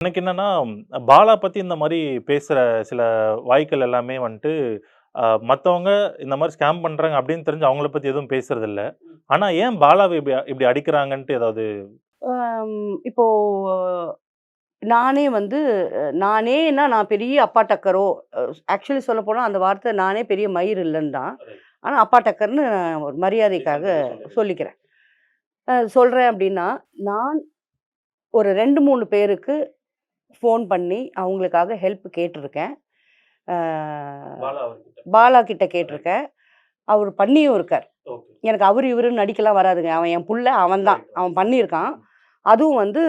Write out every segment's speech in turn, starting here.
எனக்கு என்னன்னா, பாலா பத்தி இந்த மாரி பேசுற சில வாய்க்கள் எல்லாமே வந்துட்டு, அ மத்தவங்க இந்த மாரி ஸ்கேம் பண்றாங்க அப்படின்னு தெரிஞ்சு அவங்கள பத்தி எதுவும் பேசுறதில்ல. ஆனா ஏன் பாலாவ இப்படி இப்படி அடிக்கிறாங்கன்ட்டு ஏதாவது? அம் இப்போ நானே வந்து நானேன்னா நான் பெரிய அப்பா டக்கரோ ஆக்சுவலி சொல்ல போனா அந்த வார்த்தை நானே பெரிய மயிர் இல்லைன்னு தான். ஆனா அப்பா டக்கர்னு நான் ஒரு மரியாதைக்காக சொல்லிக்கிறேன். அஹ் சொல்றேன் அப்படின்னா நான் ஒரு ரெண்டு மூணு பேருக்கு ஃபோன் பண்ணி அவங்களுக்காக ஹெல்ப் கேட்டிருக்கேன். பாலா கிட்ட கேட்டிருக்கேன். அவர் பண்ணியும் இருக்கார். எனக்கு அவர் இவருன்னு நடிக்கலாம் வராதுங்க. அவன் என் புள்ள அவன் தான். அவன் பண்ணியிருக்கான். அதுவும் வந்து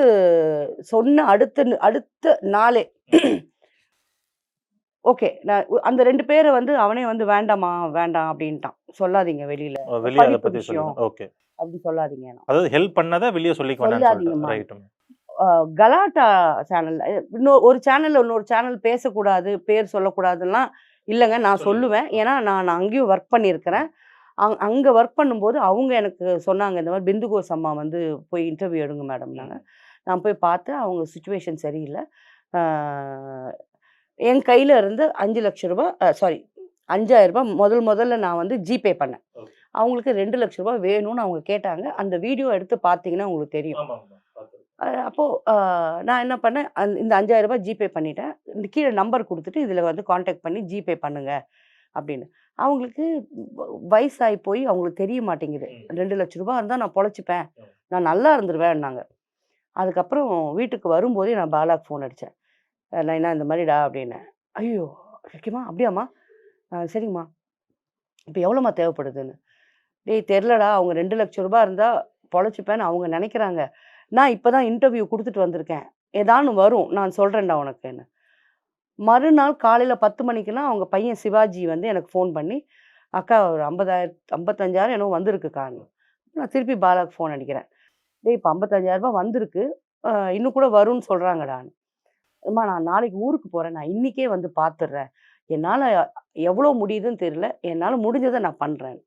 சொன்ன அடுத்த அடுத்த நாளே. ஓகே. நான் அந்த ரெண்டு பேரை வந்து அவனே வந்து வேண்டாமா வேண்டாம் அப்படின்ட்டான். சொல்லாதீங்க வெளியில. வெளிய பத்தி விஷயம். ஓகே. அப்படின்னு சொல்லாதீங்க அதாவது ஹெல்ப் பண்ணத வெளிய சொல்லிக்க வேண்டாம்னு கலாட்டா சேனல். இன்னொரு ஒரு சேனல்ல இன்னொரு சேனல் பேசக்கூடாது பேர் சொல்லக்கூடாதுலாம் இல்லைங்க. நான் சொல்லுவேன். ஏன்னா நான் அங்கேயும் ஒர்க் பண்ணியிருக்கிறேன். அங் அங்கே ஒர்க் பண்ணும்போது அவங்க எனக்கு சொன்னாங்க இந்த மாதிரி பிந்துகோஸ் அம்மா வந்து போய் இன்டர்வியூ எடுங்க மேடம்னாங்க நான் போய் பார்த்து அவங்க சுச்சுவேஷன் சரியில்லை. என் கையில் இருந்து அஞ்சு லட்ச ரூபா சாரி அஞ்சாயிரம் ரூபாய் முதல் முதல்ல நான் வந்து ஜிபே பண்ணேன். அவங்களுக்கு ரெண்டு லட்ச ரூபாய் வேணும்னு அவங்க கேட்டாங்க. அந்த வீடியோ எடுத்து பார்த்தீங்கன்னா உங்களுக்கு தெரியும். ஆமா, ஆமா. பாத்துருக்கேன். அஹ் அப்போ அஹ் நான் என்ன பண்ணேன் அந்த இந்த அஞ்சாயிரம் ரூபாய் ஜிபே பண்ணிட்டேன். இந்த கீழே நம்பர் கொடுத்துட்டு இதில் வந்து காண்டாக்ட் பண்ணி ஜிபே பண்ணுங்க அப்படின்னு. அவங்களுக்கு வயசாகி போய் அவங்களுக்கு தெரிய மாட்டேங்குது. ரெண்டு லட்ச ரூபாய் இருந்தால் நான் பொழைச்சிப்பேன். நான் நல்லா இருந்துருவேன்னாங்க. அதுக்கப்புறம் வீட்டுக்கு வரும்போதே நான் பாலாக்கு ஃபோன் அடித்தேன் நான் என்ன இந்த மாதிரிடா அப்படின்னேன் ஐயோ ஓகேம்மா அப்படியாம்மா? "ஆ, சரிங்கம்மா. இப்போ எவ்வளோம்மா தேவைப்படுதுன்னு. டேய் தெரிலடா அவங்க ரெண்டு லட்ச ரூபாய் இருந்தால் பொழைச்சிப்பேன்னு அவங்க நினைக்கிறாங்க. நான் இப்போ தான் இன்டர்வியூ கொடுத்துட்டு வந்திருக்கேன். ஏதானு வரும். நான் சொல்கிறேன்டா உனக்குன்னு. மறுநாள் காலையில் பத்து மணிக்கெல்லாம் அவங்க பையன் சிவாஜி வந்து எனக்கு ஃபோன் பண்ணி அக்கா ஒரு ஐம்பதாயிரம் ஐம்பத்தஞ்சாயிரம் என்னவோ வந்திருக்குக்கான்னு நான் திருப்பி பாலாவுக்கு ஃபோன் அடிக்கிறேன். டேய் இப்போ ஐம்பத்தஞ்சாயிரம் ரூபாய் வந்திருக்கு. இன்னும் கூட வரும்னு சொல்கிறாங்கடான்னு அம்மா நான் நாளைக்கு ஊருக்கு போகிறேன் நான் இன்றைக்கே வந்து பார்த்துடுறேன் என்னால் எவ்வளோ முடியுதுன்னு தெரியல. என்னால் முடிஞ்சதை நான் பண்ணுறேன்